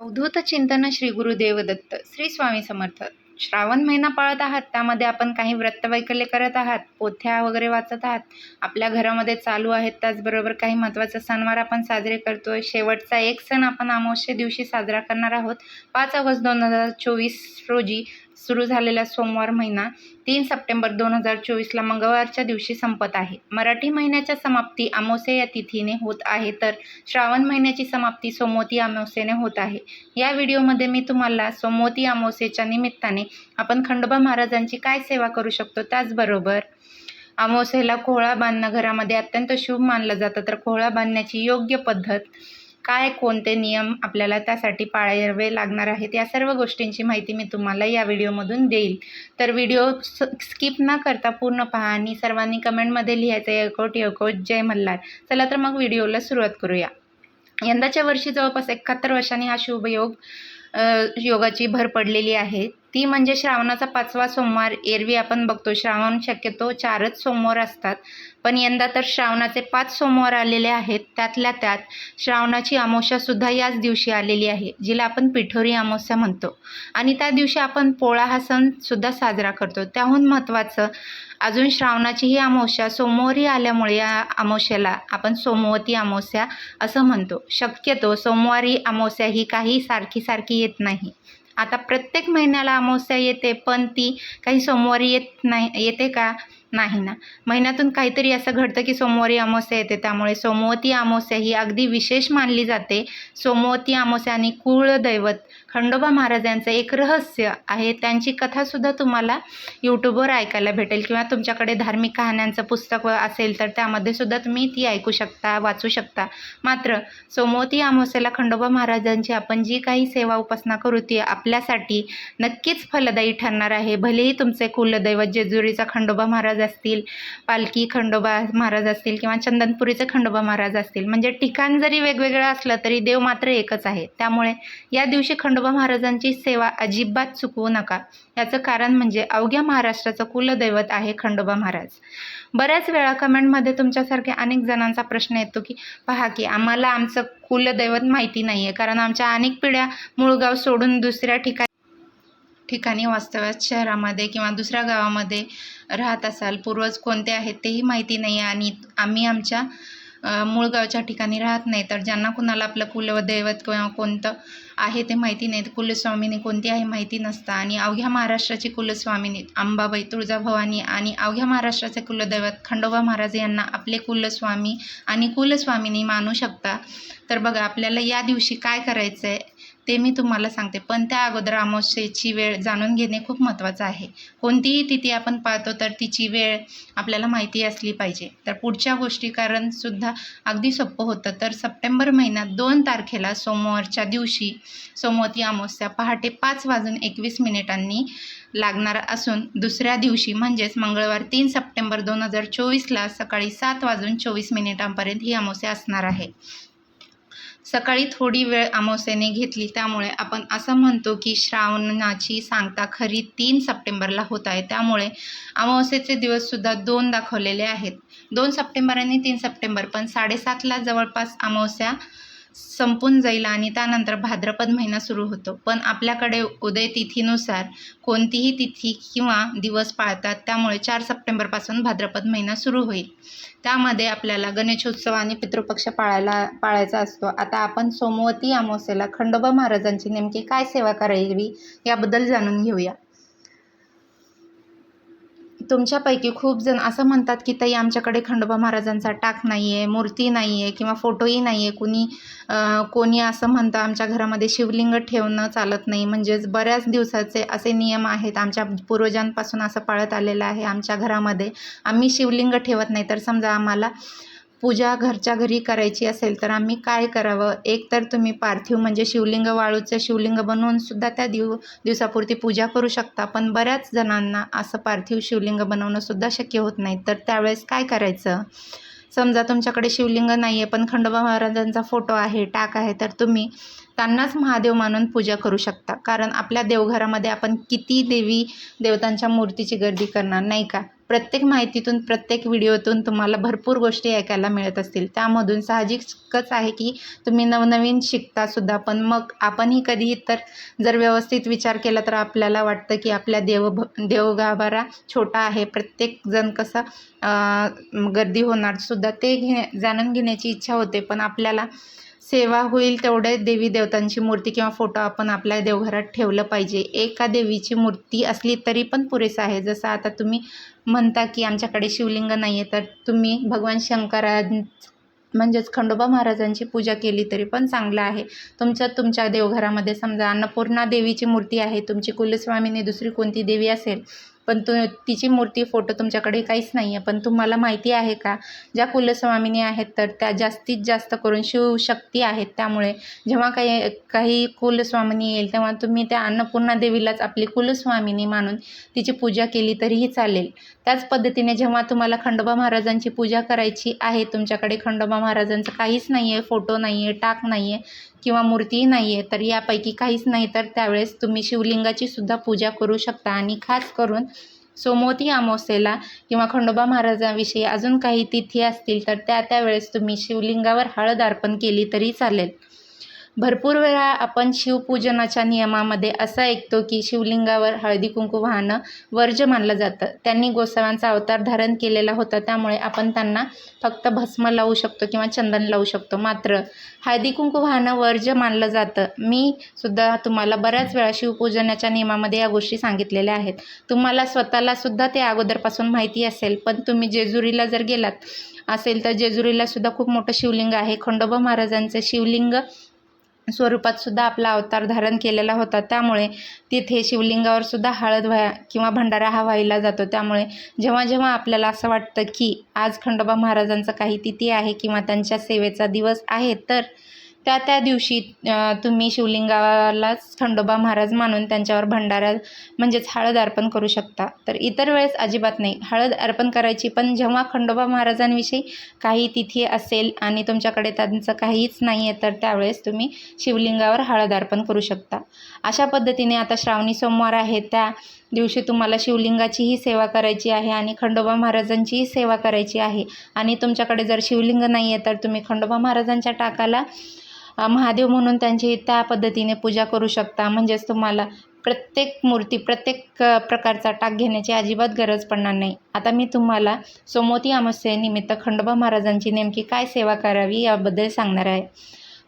अवधूत चिंतन श्री गुरुदेव दत्त श्री स्वामी समर्थ. श्रावण महिना पाळत आहात त्यामध्ये आपण काही व्रतवैकल्य करत आहात पोथ्या वगैरे वाचत आहात. आपल्या घरामध्ये चालू आहेत त्याचबरोबर काही महत्त्वाचा सणवार आपण साजरे करतोय. शेवटचा एक सण आपण अमावस्ये दिवशी साजरा करणार आहोत. पाच ऑगस्ट दोन हजार चोवीस रोजी सुरू झालेला सोमवार महिना तीन सप्टेंबर दोन हजार चोवीसला मंगळवारच्या दिवशी संपत आहे. मराठी महिन्याच्या समाप्ती अमावस्या या तिथीने होत आहे तर श्रावण महिन्याची समाप्ती सोमवती अमावस्येने होत आहे. या व्हिडिओमध्ये मी तुम्हाला सोमवती अमावस्येच्या निमित्ताने आपण खंडोबा महाराजांची काय सेवा करू शकतो त्याचबरोबर अमावस्येला कोहळा बांधणं घरामध्ये अत्यंत शुभ मानलं जातं. तर कोहळा बांधण्याची योग्य पद्धत काय कोणते नियम आपल्याला त्यासाठी पाळावे लागणार आहेत या सर्व गोष्टींची माहिती मी तुम्हाला या व्हिडिओमधून देईल. तर व्हिडिओ स्किप न करता पूर्ण पहा आणि सर्वांनी कमेंटमध्ये लिहायचं यकोट यकोट जय मल्हार. चला तर मग व्हिडिओला सुरुवात करूया. यंदाच्या वर्षी जवळपास एकाहत्तर वर्षांनी हा शुभयोग योगाची भर पडलेली आहे. ती म्हणजे श्रावणाचा पाचवा सोमवार. एरवी आपण बघतो श्रावण शक्यतो चारच सोमवार असतात. पण यंदा तर श्रावणाचे पाच सोमवार आलेले आहेत. त्यातल्या त्यात श्रावणाची अमावस्यासुद्धा याच दिवशी आलेली आहे जिला आपण पिठोरी अमावस्या म्हणतो. आणि त्या दिवशी आपण पोळा हा सणसुद्धा साजरा करतो. त्याहून महत्त्वाचं अजून श्रावणाची ही अमावस्या सोमवारी आल्यामुळे या अमावस्याला आपण सोमवती अमावस्या असं म्हणतो. शक्यतो सोमवारी अमावस्या ही काही सारखी सारखी येत नाही. आता प्रत्येक महिन्याला अमावस्या येते पण ती काही सोमवारी येत नाही येते का? नाही ना. महिन्यातून काहीतरी असं घडतं की सोमवारी अमावस्या येते त्यामुळे सोमवती अमावस्या ही अगदी विशेष मानली जाते. सोमवती अमावस्या आणि कुळदैवत खंडोबा महाराज यांचं एक रहस्य आहे. त्यांची कथासुद्धा तुम्हाला यूट्यूबवर ऐकायला भेटेल किंवा तुमच्याकडे धार्मिक कहाण्यांचं पुस्तक असेल तर त्यामध्ये सुद्धा तुम्ही ती ऐकू शकता वाचू शकता. मात्र सोमवती अमावस्याला खंडोबा महाराजांची आपण जी काही सेवा उपासना करू ती आपल्यासाठी नक्कीच फलदायी ठरणार आहे. भलेही तुमचे कुलदैवत जेजुरीचा खंडोबा महाराज असतील पालखी खंडोबा महाराज असतील किंवा चंदनपुरीचे खंडोबा महाराज असतील म्हणजे ठिकाण जरी वेगवेगळं असलं तरी देव मात्र एकच आहे. त्यामुळे या दिवशी खंडोबा महाराजांची सेवा अजिबात चुकवू नका. याचं कारण म्हणजे अवघ्या महाराष्ट्राचं कुलदैवत आहे खंडोबा महाराज. बऱ्याच वेळा कमेंटमध्ये तुमच्यासारख्या अनेक जणांचा प्रश्न येतो की पहा की आम्हाला आमचं कुलदैवत माहिती नाही आहे कारण आमच्या अनेक पिढ्या मूळगाव सोडून दुसऱ्या ठिकाणी ठिकाणी वास्तव्यात शहरामध्ये किंवा दुसऱ्या गावामध्ये राहत असाल पूर्वज कोणते आहेत तेही माहिती नाही आहे आणि आम्ही आमच्या मूळ गावच्या ठिकाणी राहत नाही तर ज्यांना कुणाला आपलं कुलदैवत किंवा कोणतं आहे ते माहिती नाही. कुलस्वामिनी कोणती आहे माहिती नसतं आणि अवघ्या महाराष्ट्राची कुलस्वामिनी अंबाबाई तुळजाभवानी आणि अवघ्या महाराष्ट्राचे कुलदैवत खंडोबा महाराज यांना आपले कुलस्वामी आणि कुलस्वामिनी मानू शकता. तर बघा आपल्याला या दिवशी काय करायचं आहे ते मी तुम्हाला सांगते. पण त्या अगोदर अमावस्येची वेळ जाणून घेणे खूप महत्त्वाचं आहे. कोणतीही तिथी आपण पाहतो तर तिची वेळ आपल्याला माहिती असली पाहिजे. तर पुढच्या गोष्टी कारण सुद्धा अगदी सोपं होतं. तर सप्टेंबर महिन्यात दोन तारखेला सोमवारच्या दिवशी सोमवती अमावस्या पहाटे पाच वाजून एकवीस मिनिटांनी लागणार असून दुसऱ्या दिवशी म्हणजेच मंगळवार तीन सप्टेंबर दोन हजार चोवीसला सकाळी सात वाजून चोवीस मिनिटांपर्यंत ही अमावस्या असणार आहे. सकाळी थोडी वेळ अमावस्येने घेतली. त्यामुळे आपण असं म्हणतो की श्रावणाची सांगता खरी तीन सप्टेंबरला होत आहे. त्यामुळे अमावस्येचे दिवससुद्धा दोन दाखवलेले आहेत. दोन सप्टेंबर आणि तीन सप्टेंबर पण साडेसातला जवळपास अमावस्या संपून जाईल आणि त्यानंतर भाद्रपद महिना सुरू होतो. पण आपल्याकडे उदय तिथीनुसार कोणतीही तिथी किंवा दिवस पाळतात त्यामुळे चार सप्टेंबरपासून भाद्रपद महिना सुरू होईल. त्यामध्ये आपल्याला गणेशोत्सव आणि पितृपक्ष पाळायला पाळायचा असतो. आता आपण सोमवती अमावस्येला खंडोबा महाराजांची नेमकी काय सेवा करावी याबद्दल जाणून घेऊया. तुमच्यापैकी खूप जण असं म्हणतात की ताई आमच्याकडे खंडोबा महाराजांचा टाक नाही आहे मूर्ती नाही आहे किंवा फोटोही नाही आहे कुणी कोणी असं म्हणतं आमच्या घरामध्ये शिवलिंग ठेवणं चालत नाही. म्हणजेच बऱ्याच दिवसाचे असे नियम आहेत. आमच्या पूर्वजांपासून असं पाळत आलेलं आहे आमच्या घरामध्ये. आम्ही शिवलिंग ठेवत नाही. तर समजा आम्हाला पूजा घरच्या घरी करायची असेल तर आम्ही काय करावं? एक तर तुम्ही पार्थिव म्हणजे शिवलिंग वाळूचं शिवलिंग बनवून सुद्धा त्या दिव दिवसापुरती पूजा करू शकता. पण बऱ्याच जणांना असं पार्थिव शिवलिंग बनवणं सुद्धा शक्य होत नाही. तर त्यावेळेस काय करायचं? समजा तुमच्याकडे शिवलिंग नाही आहे पण खंडोबा महाराजांचा फोटो आहे टाक आहे तर तुम्ही त्यांनाच महादेव मानून पूजा करू शकता. कारण आपल्या देवघरामध्ये आपण किती देवी देवतांच्या मूर्तीची गर्दी करणार नाही का? प्रत्येक माहितीतून प्रत्येक व्हिडिओतून तुम्हाला भरपूर गोष्टी ऐकायला मिळत असतील. त्यामधून साहजिकच आहे की तुम्ही नवनवीन शिकतासुद्धा पण मग आपणही कधीही तर जर व्यवस्थित विचार केला तर आपल्याला वाटतं की आपल्या देव देवगाभारा छोटा आहे. प्रत्येकजण कसं गर्दी होणार सुद्धा ते घे जाणून घेण्याची इच्छा होते पण आपल्याला सेवा होईल तेवढे देवी देवतांची मूर्ती किंवा फोटो आपण आपल्या देवघरात ठेवलं पाहिजे. एका देवीची मूर्ती असली तरी पण पुरेसं आहे. जसं आता तुम्ही म्हणता की आमच्याकडे शिवलिंग नाही आहे तर तुम्ही भगवान शंकरां म्हणजेच खंडोबा महाराजांची पूजा केली तरी पण चांगलं आहे. तुमच्या तुमच्या देवघरामध्ये समजा अन्नपूर्णा देवीची मूर्ती आहे तुमची कुलस्वामिनी दुसरी कोणती देवी असेल पण तु तिची मूर्ती फोटो तुमच्याकडे काहीच नाही आहे पण तुम्हाला माहिती आहे का ज्या कुलस्वामिनी आहेत तर त्या जास्तीत जास्त करून शिवशक्ती आहेत. त्यामुळे जेव्हा काही काही कुलस्वामिनी येईल तेव्हा तुम्ही त्या अन्नपूर्णा देवीलाच आपली कुलस्वामिनी मानून तिची पूजा केली तरीही चालेल. त्याच पद्धतीने जेव्हा तुम्हाला खंडोबा महाराजांची पूजा करायची आहे तुमच्याकडे खंडोबा महाराजांचं काहीच नाही आहे फोटो नाही आहे टाक नाही आहे किंवा मूर्तीही नाही आहे तर यापैकी काहीच नाही तर त्यावेळेस तुम्ही शिवलिंगाची सुद्धा पूजा करू शकता. आणि खास करून सोमवती अमावस्येला किंवा खंडोबा महाराजांविषयी अजून काही तिथी असतील तर त्या त्यावेळेस तुम्ही शिवलिंगावर हळद अर्पण केली तरी चालेल. भरपूर वेळा आपण शिवपूजनाच्या नियमामध्ये असं ऐकतो की शिवलिंगावर हळदी कुंकू वाहणं वर्ज्य मानलं जातं. त्यांनी गोसाव्यांचा अवतार धारण केलेला होता. त्यामुळे आपण त्यांना फक्त भस्म लावू शकतो किंवा चंदन लावू शकतो. मात्र हळदी कुंकू वाहणं वर्ज्य मानलं जातं. मी सुद्धा तुम्हाला बऱ्याच वेळा शिवपूजनाच्या नियमामध्ये या गोष्टी सांगितलेल्या आहेत. तुम्हाला स्वतःला सुद्धा ते अगोदरपासून माहिती असेल. पण तुम्ही जेजुरीला जर गेलात असेल तर जेजुरीला सुद्धा खूप मोठं शिवलिंग आहे. खंडोबा महाराजांचं शिवलिंग स्वरूपात सुद्धा आपला अवतार धारण केलेला होता. त्यामुळे तिथे शिवलिंगावर सुद्धा हळद व्हाय किंवा भंडारा हा व्हायला जातो. त्यामुळे जेव्हा जेव्हा आपल्याला असं वाटतं की आज खंडोबा महाराजांचं काही तिथी आहे किंवा त्यांच्या सेवेचा दिवस आहे तर त्या त्या दिवशी तुम्ही शिवलिंगालाच खंडोबा महाराज मानून त्यांच्यावर भंडारा म्हणजेच हळद अर्पण करू शकता. तर इतर वेळेस अजिबात नाही. हळद अर्पण करायची पण जेव्हा खंडोबा महाराजांविषयी काही तिथी असेल आणि तुमच्याकडे त्यांचं काहीच नाही आहे तर त्यावेळेस तुम्ही शिवलिंगावर हळद अर्पण करू शकता. अशा पद्धतीने आता श्रावणी सोमवार आहे. त्या दिवशी तुम्हाला शिवलिंगाचीही सेवा करायची आहे आणि खंडोबा महाराजांचीही सेवा करायची आहे. आणि तुमच्याकडे जर शिवलिंग नाही आहे तर तुम्ही खंडोबा महाराजांच्या टाकाला महादेव म्हणून त्यांची त्या पद्धतीने पूजा करू शकता. म्हणजेच तुम्हाला प्रत्येक मूर्ती प्रत्येक प्रकारचा टाक घेण्याची अजिबात गरज पडणार नाही. आता मी तुम्हाला सोमवती अमावस्येनिमित्त खंडोबा महाराजांची नेमकी काय सेवा करावी याबद्दल सांगणार आहे.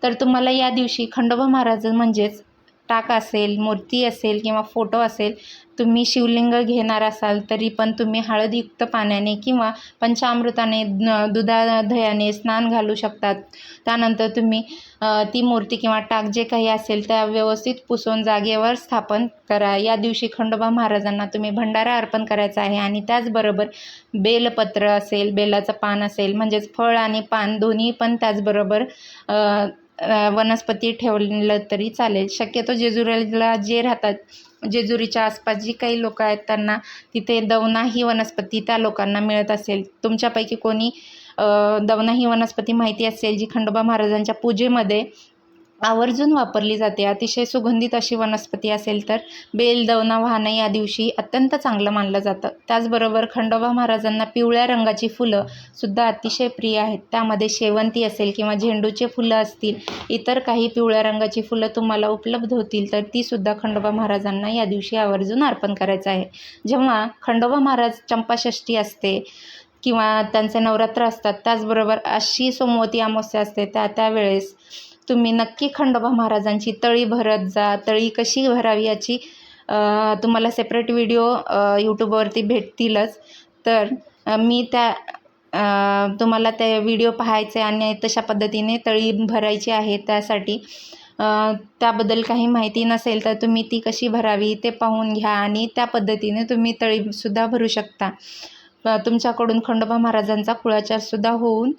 तर तुम्हाला या दिवशी खंडोबा महाराज म्हणजेच टाक असेल मूर्ती असेल किंवा फोटो असेल तुम्ही शिवलिंग घेणार असाल तरी पण तुम्ही हळदयुक्त पाण्याने किंवा पंचामृताने न- दुधा दह्याने स्नान घालू शकतात. त्यानंतर तुम्ही ती मूर्ती किंवा टाक जे काही असेल त्या व्यवस्थित पुसून जागेवर स्थापन करा. या दिवशी खंडोबा महाराजांना तुम्ही भंडारा अर्पण करायचा आहे आणि त्याचबरोबर बेलपत्र असेल बेलाचं पान असेल म्हणजेच फळ आणि पान दोन्ही पण त्याचबरोबर वनस्पती ठेवलं तरी चालेल. शक्यतो जेजुरीला जे राहतात जेजुरीच्या आसपास जी काही लोकं आहेत त्यांना तिथे दवना ही वनस्पती त्या लोकांना मिळत असेल. तुमच्यापैकी कोणी दवना ही वनस्पती माहिती असेल जी खंडोबा महाराजांच्या पूजेमध्ये आवर्जून वापरली जाते. अतिशय सुगंधित अशी वनस्पती असेल तर बेल दवना वाहनं या दिवशी अत्यंत चांगलं मानलं जातं. त्याचबरोबर खंडोबा महाराजांना पिवळ्या रंगाची फुलं सुद्धा अतिशय प्रिय आहेत. त्यामध्ये शेवंती असेल किंवा झेंडूचे फुलं असतील इतर काही पिवळ्या रंगाची फुलं तुम्हाला उपलब्ध होतील तर तीसुद्धा खंडोबा महाराजांना या दिवशी आवर्जून अर्पण करायचं आहे. जेव्हा खंडोबा महाराज चंपाषष्ठी असते किंवा त्यांचे नवरात्र असतात त्याचबरोबर अशी सोमवती अमावस्या असते त्या त्यावेळेस तुम्ही नक्की खंडोबा महाराजांची तळी भरत जा. तळी कशी भरावी याची तुम्हाला सेपरेट व्हिडिओ यूट्यूबवरती भेटतीलच. तर मी त्या तुम्हाला ते व्हिडिओ पाहायचे आणि तशा पद्धतीने तळी भरायची आहे त्यासाठी. त्याबद्दल काही माहिती नसेल तर तुम्ही ती कशी भरावी ते पाहून घ्या आणि त्या पद्धतीने तुम्ही तळीसुद्धा भरू शकता. तुमच्याकडून खंडोबा महाराजांचा कुळाचारसुद्धा होऊन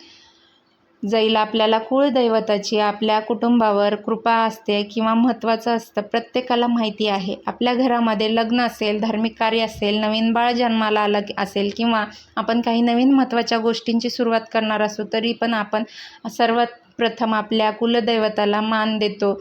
जाईल आपल्याला कुळदैवताची आपल्या कुटुंबावर कृपा असते किंवा महत्त्वाचं असतं प्रत्येकाला माहिती आहे. आपल्या घरामध्ये लग्न असेल धार्मिक कार्य असेल नवीन बाळ जन्माला आलं असेल किंवा आपण काही नवीन महत्त्वाच्या गोष्टींची सुरुवात करणार असू तरी पण आपण सर्वात प्रथम आपल्या कुलदैवताला मान देतो.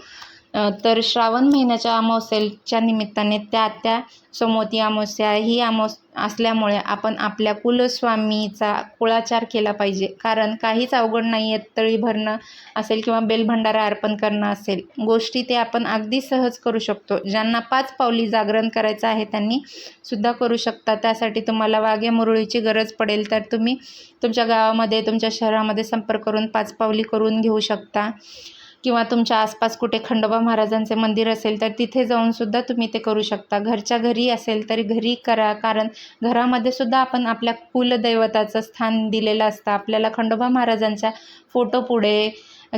तर श्रावण महिन्याच्या अमावस्येच्या निमित्ताने त्या त्या समोती अमावस्या ही अमावस असल्यामुळे आपण आपल्या कुलस्वामीचा कुळाचार केला पाहिजे. कारण काहीच अवघड नाही आहे तळी भरणं असेल किंवा बेलभंडारा अर्पण करणं असेल गोष्टी ते आपण अगदी सहज करू शकतो. ज्यांना पाच पावली जागरण करायचं आहे त्यांनी सुद्धा करू शकता. त्यासाठी तुम्हाला वाघ्या मुरळीची गरज पडेल तर तुम्ही तुमच्या गावामध्ये तुमच्या शहरामध्ये संपर्क करून पाच पावली करून घेऊ शकता. किंवा तुमच्या आसपास कुठे खंडोबा महाराजांचे मंदिर असेल तर तिथे जाऊन सुद्धा तुम्ही ते करू शकता. घरच्या घरी असेल तरी घरी करा कारण घरामध्ये सुद्धा आपण आपल्या कुलदैवताचं स्थान दिलेलं असतं. आपल्याला खंडोबा महाराजांच्या फोटो पुढे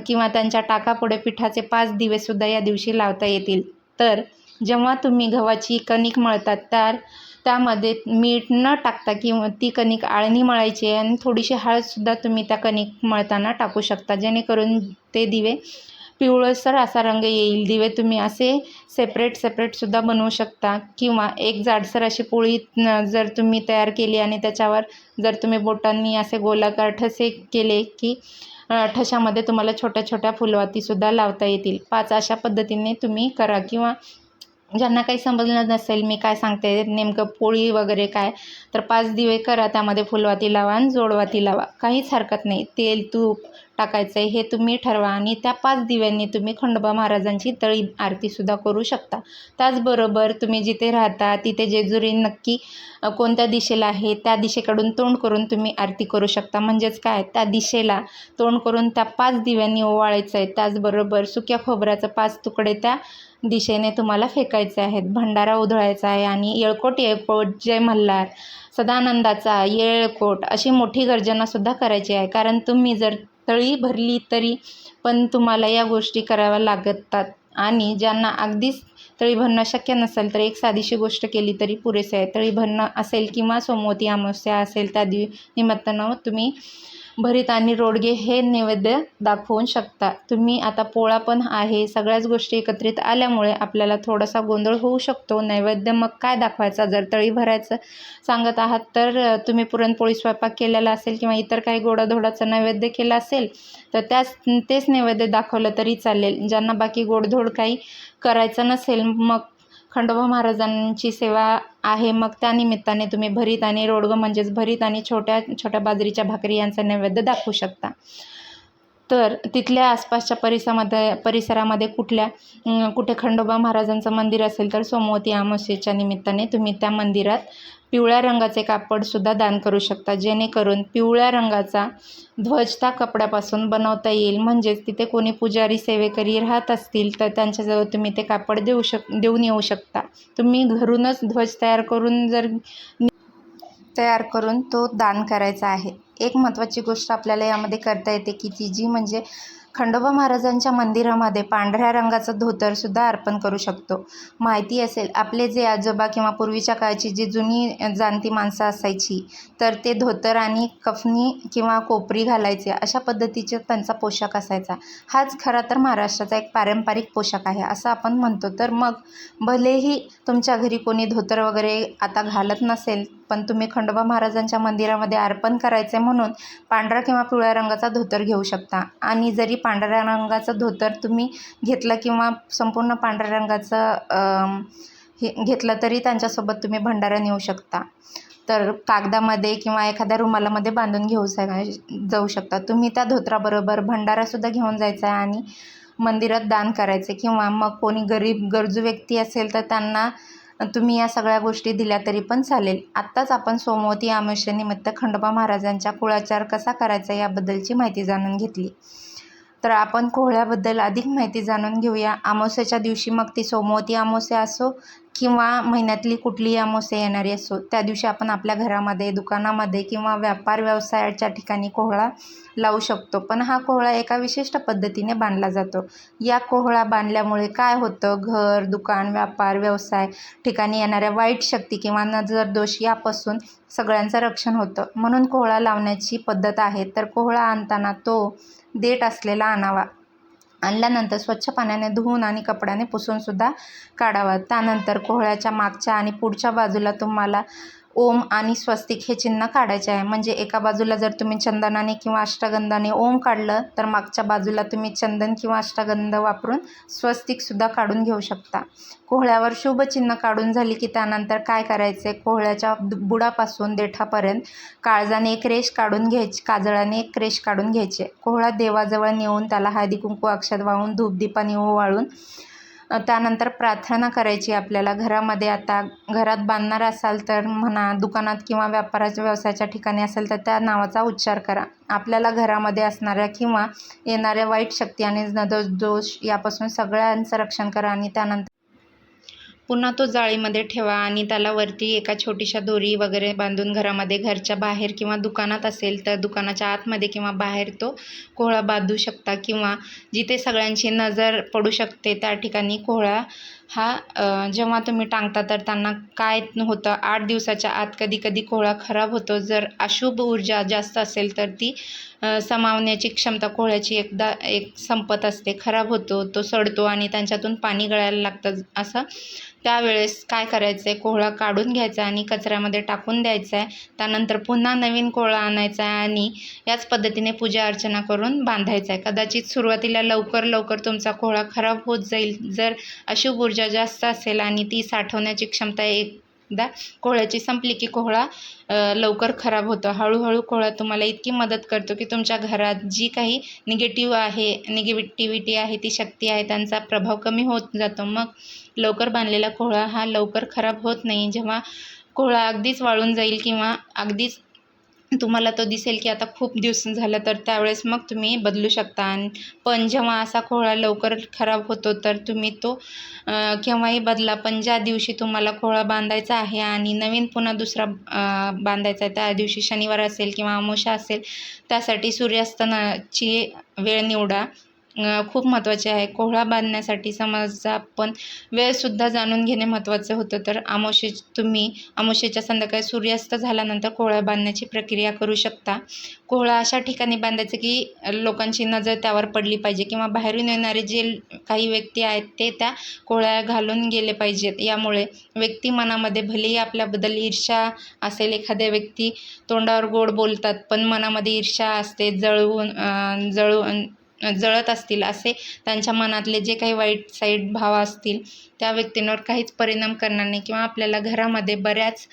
किंवा त्यांच्या टाकापुढे पिठाचे पाच दिवेसुद्धा या दिवशी लावता येतील. तर जेव्हा तुम्ही गव्हाची कणिक मळतात तर त्यामध्ये मीठ न टाकता किंवा ती कणिक आळणी मळायची आहे आणि थोडीशी हळदसुद्धा तुम्ही त्या कणिक मळताना टाकू शकता जेणेकरून ते दिवे पिवळसर असा रंग येईल. दिवे तुम्ही असे सेपरेट सेपरेटसुद्धा बनवू शकता. किंवा एक जाडसर अशी पोळी जर तुम्ही तयार केली आणि त्याच्यावर जर तुम्ही बोटांनी असे गोलाकार ठसे केले की ठशामध्ये तुम्हाला छोट्या छोट्या फुलवातीसुद्धा लावता येतील. पाच अशा पद्धतीने तुम्ही करा. किंवा ज्यांना काही समजलं नसेल मी काय सांगते नेमकं पोळी वगैरे काय तर पाच दिवे करा. त्यामध्ये फुलवाती लावा आणि जोडवाती लावा. काहीच हरकत नाही. तेल तूप टाकायचं आहे हे तुम्ही ठरवा आणि त्या पाच दिव्यांनी तुम्ही खंडोबा महाराजांची तळी आरतीसुद्धा करू शकता. त्याचबरोबर तुम्ही जिथे राहता तिथे जेजुरी नक्की कोणत्या दिशेला आहे त्या दिशेकडून तोंड करून तुम्ही आरती करू शकता. म्हणजेच काय? त्या दिशेला तोंड करून त्या पाच दिव्यांनी ओवाळायचं आहे त्याचबरोबर सुक्या खोबऱ्याचं पाच तुकडे त्या दिशेने तुम्हाला फेकायचे आहेत. भंडारा उधळायचा आहे आणि येळकोट येळकोट जय मल्हार सदानंदाचा येळकोट अशी मोठी गर्जनासुद्धा करायची आहे. कारण तुम्ही जर तळी भरली तरी पण तुम्हाला या गोष्टी कराव्या लागतात. आणि ज्यांना अगदीच तळी भरणं शक्य नसेल तर एक साधीशी गोष्ट केली तरी पुरेसे आहे. तळी भरणं असेल किंवा सोमवती अमावस्या असेल त्या दि निमित्तानं तुम्ही भरीत आणि रोडगे हे नैवेद्य दाखवू शकता. तुम्ही आता पोळा पण आहे. सगळ्याच गोष्टी एकत्रित आल्यामुळे आपल्याला थोडासा गोंधळ होऊ शकतो. नैवेद्य मग काय दाखवायचा? जर तळी भरायचं सांगत आहात तर तुम्ही पुरणपोळी स्वयंपाक केलेला असेल किंवा इतर काही गोडाधोडाचं नैवेद्य केलं असेल तर त्याच तेच नैवेद्य दाखवलं तरी चालेल. ज्यांना बाकी गोडधोड काही करायचं नसेल मग खंडोबा महाराजांची सेवा आहे. मग त्या निमित्ताने तुम्ही भरीत आणि रोडगं म्हणजेच भरीत आणि छोट्या छोट्या बाजरीच्या भाकरी यांचा नैवेद्य दाखवू शकता. तर तिथल्या आसपासच्या परिसरामध्ये परिसरामध्ये कुठल्या कुठे खंडोबा महाराजांचं मंदिर असेल तर सोमवती अमावस्येच्या निमित्ताने तुम्ही त्या मंदिरात पिवळ्या रंगाचे कापडसुद्धा दान करू शकता. जेणेकरून पिवळ्या रंगाचा ध्वज त्या कपड्यापासून बनवता येईल. म्हणजेच तिथे कोणी पुजारी सेवेकरी राहत असतील तर त्यांच्याजवळ तुम्ही ते कापड देऊ शक देऊन येऊ शकता. तुम्ही घरूनच ध्वज तयार करून जर तयार करून तो दान करायचा आहे. एक महत्त्वाची गोष्ट आपल्याला यामध्ये करता येते की ती जी म्हणजे खंडोबा महाराजांच्या मंदिरामध्ये पांढऱ्या रंगाचं धोतरसुद्धा अर्पण करू शकतो. माहिती असेल आपले जे आजोबा किंवा पूर्वीच्या काळची जी जुनी जाणती माणसं असायची तर ते धोतर आणि कफनी किंवा कोपरी घालायचे. अशा पद्धतीचे त्यांचा पोशाख असायचा. हाच खरा तर महाराष्ट्राचा एक पारंपरिक पोशाख आहे असं आपण म्हणतो. तर मग भलेही तुमच्या घरी कोणी धोतर वगैरे आता घालत नसेल पण तुम्ही खंडोबा महाराजांच्या मंदिरामध्ये अर्पण करायचे म्हणून पांढरा किंवा पिवळ्या रंगाचा धोतर घेऊ शकता. आणि जरी पांढऱ्या रंगाचं धोतर तुम्ही घेतलं किंवा संपूर्ण पांढऱ्या रंगाचं हे घेतलं तरी त्यांच्यासोबत तुम्ही भंडारा नेऊ शकता. तर कागदामध्ये किंवा एखाद्या रुमालामध्ये बांधून घेऊ श- जाऊ शकता. तुम्ही त्या धोत्राबरोबर भंडारासुद्धा घेऊन जायचा आहे आणि मंदिरात दान करायचे. किंवा मग कोणी गरीब गरजू व्यक्ती असेल तर त्यांना तुम्ही या सगळ्या गोष्टी दिल्या तरी पण चालेल. आत्ताच आपण सोमवती अमावस्येनिमित्त खंडोबा महाराजांच्या कुळाचार कसा करायचा याबद्दलची माहिती जाणून घेतली. तर आपण कोहळ्याबद्दल अधिक माहिती जाणून घेऊया. अमावस्येच्या दिवशी मग ती सोमवती अमावस्या असो किंवा महिन्यातली कुठलीही अमावस्या येणारी असो त्या दिवशी आपण आपल्या घरामध्ये दुकानामध्ये किंवा व्यापार व्यवसायाच्या ठिकाणी कोहळा लावू शकतो. पण हा कोहळा एका विशिष्ट पद्धतीने बांधला जातो. या कोहळा बांधल्यामुळे काय होतं? घर दुकान व्यापार व्यवसाय ठिकाणी येणाऱ्या वाईट शक्ती किंवा नजर दोष यापासून सगळ्यांचं रक्षण होतं. म्हणून कोहळा लावण्याची पद्धत आहे. तर कोहळा आणताना तो देठ असलेला आणावा. आणल्यानंतर स्वच्छ पाण्याने धुवून आणि कपड्याने पुसूनसुद्धा काढावा. त्यानंतर कोहळ्याच्या मागच्या आणि पुढच्या बाजूला तुम्हाला ओम आणि स्वस्तिक हे चिन्ह काढायचे आहे. म्हणजे एका बाजूला जर तुम्ही चंदनाने किंवा अष्टगंधाने ओम काढलं तर मागच्या बाजूला तुम्ही चंदन किंवा अष्टगंध वापरून स्वस्तिकसुद्धा काढून घेऊ शकता. कोहळ्यावर शुभ चिन्ह काढून झाली की त्यानंतर काय करायचे? कोहळ्याच्या बुडापासून देठापर्यंत काळजाने एक रेष काढून घ्यायची काजळाने एक रेष काढून घ्यायचे. कोहळा देवाजवळ नेऊन त्याला हळदी कुंकू अक्षत वाहून धूपदीपाने ओवाळून त्यानंतर प्रार्थना करायची आपल्याला. घरामध्ये आता घरात बांधणार असाल तर म्हणा दुकानात किंवा व्यापाराच्या व्यवसायाच्या ठिकाणी असेल तर त्या नावाचा उच्चार करा. आपल्याला घरामध्ये असणाऱ्या किंवा येणाऱ्या वाईट शक्ती आणि नदोष दोष यापासून सगळ्यांचं रक्षण करा आणि त्यानंतर पुन्हा तो जाळीमध्ये ठेवा आणि त्याला वरती एका छोटीशा दोरी वगैरे बांधून घरामध्ये घरच्या बाहेर किंवा दुकानात असेल तर दुकानाच्या आतमध्ये किंवा बाहेर तो कोहळा बांधू शकता किंवा जिथे सगळ्यांची नजर पडू शकते त्या ठिकाणी कोहळा हा जेव्हा तुम्ही टांगता तर त्यांना काय होतं? आठ दिवसाच्या आत कधी कधी कोहळा खराब होतो. जर अशुभ ऊर्जा जास्त असेल तर ती समावण्याची क्षमता कोहळ्याची एकदा एक संपत असते. खराब होतो तो सडतो आणि त्यांच्यातून पाणी गळायला लागतं. असं त्यावेळेस काय करायचं आहे कोहळा काढून घ्यायचा आणि कचऱ्यामध्ये टाकून द्यायचा आहे त्यानंतर पुन्हा नवीन कोहळा आणायचा आहे आणि याच पद्धतीने पूजा अर्चना करून बांधायचा आहे कदाचित सुरुवातीला लवकर लवकर तुमचा कोहळा खराब होत जाईल. जर अशुभ ऊर्जा जास्त असेल आणि ती साठवण्याची क्षमता एक एकदा कोहळ्याची संपली की कोहळा लवकर खराब होतो. हळूहळू कोहळा तुम्हाला इतकी मदत करतो की तुमच्या घरात जी काही निगेटिव्ह आहे निगेटिव्हिटी आहे ती शक्ती आहे त्यांचा प्रभाव कमी होत जातो. मग लवकर बांधलेला कोहळा हा लवकर खराब होत नाही. जेव्हा कोहळा अगदीच वाळून जाईल किंवा अगदीच तुम्हाला तो दिसेल की आता खूप दिवस झालं तर त्यावेळेस मग तुम्ही बदलू शकता. आणि पण जेव्हा असा खोळा लवकर खराब होतो तर तुम्ही तो केव्हाही बदला. पण ज्या दिवशी तुम्हाला खोळा बांधायचा आहे आणि नवीन पुन्हा दुसरा बांधायचा आहे त्या दिवशी शनिवार असेल किंवा अमावस्या असेल त्यासाठी सूर्यास्तनाची वेळ निवडा. खूप महत्त्वाचे आहे. कोहळा बांधण्यासाठी समज आपण वेळसुद्धा जाणून घेणे महत्त्वाचं होतं. तर आमोशे तुम्ही आमोशेच्या संध्याकाळी सूर्यास्त झाल्यानंतर कोहळा बांधण्याची प्रक्रिया करू शकता. कोहळा अशा ठिकाणी बांधायचं की लोकांची नजर त्यावर पडली पाहिजे किंवा बाहेरून येणारे जे काही व्यक्ती आहेत ते त्या कोहळ्या घालून गेले पाहिजेत. यामुळे व्यक्ती मनामध्ये भलेही आपल्याबद्दल ईर्ष्या असेल एखाद्या व्यक्ती तोंडावर गोड बोलतात पण मनामध्ये ईर्ष्या असते जळवून जळून जळत असतील असे त्यांच्या मनातले जे काही वाईट साईड भाव असतील त्या व्यक्तींवर काहीच परिणाम करणार नाही किंवा आपल्याला घरामध्ये बऱ्याच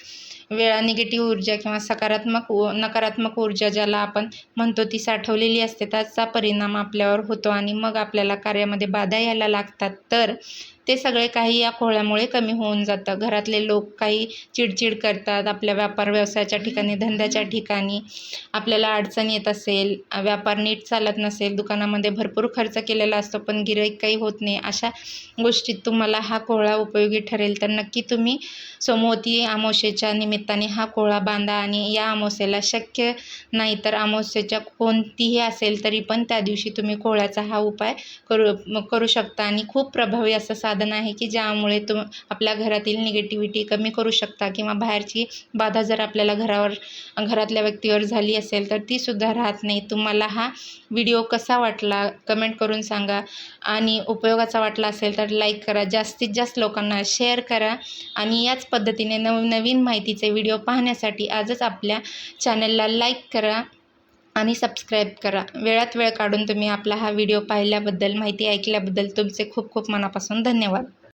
वेळा निगेटिव्ह ऊर्जा किंवा सकारात्मक व नकारात्मक ऊर्जा ज्याला आपण म्हणतो ती साठवलेली असते त्याचा परिणाम आपल्यावर होतो आणि मग आपल्याला कार्यामध्ये बाधा यायला लागतात. तर ते सगळे काही या कोहळ्यामुळे कमी होऊन जातं. घरातले लोक काही चिडचिड करतात आपल्या व्यापार व्यवसायाच्या ठिकाणी धंद्याच्या ठिकाणी. आपल्याला अडचण येत असेल व्यापार नीट चालत नसेल दुकानामध्ये भरपूर खर्च केलेला असतो पण गिराईक काही होत नाही. अशा गोष्टीत तुम्हाला हा कोहळा उपयोगी ठरेल. तर नक्की तुम्ही सोमवती अमावस्येच्या निमित्ताने हा कोहळा बांधा आणि या अमावस्येला शक्य नाही तर अमावस्येच्या कोणतीही असेल तरी पण त्या दिवशी तुम्ही कोहळ्याचा हा उपाय करू करू शकता आणि खूप प्रभावी असं साधन आहे की ज्यामुळे तुम आपल्या घरातील निगेटिव्हिटी कमी करू शकता किंवा बाहेरची बाधा जर आपल्याला घरावर घरातल्या व्यक्तीवर झाली असेल तर तीसुद्धा राहत नाही. तुम्हाला हा व्हिडिओ कसा वाटला कमेंट करून सांगा. आणि उपयोगाचा वाटला असेल तर लाईक करा. जास्तीत जास्त लोकांना शेअर करा. आणि याच पद्धतीने नवनवीन माहितीचे व्हिडिओ पाहण्यासाठी आजच आपल्या चॅनलला लाईक करा. आणि सबस्क्राईब करा. वेळात वेळ काढून तुम्ही आपला हा व्हिडिओ पाहिल्याबद्दल माहिती ऐकल्याबद्दल तुमचे खूप खूप मनापासून धन्यवाद.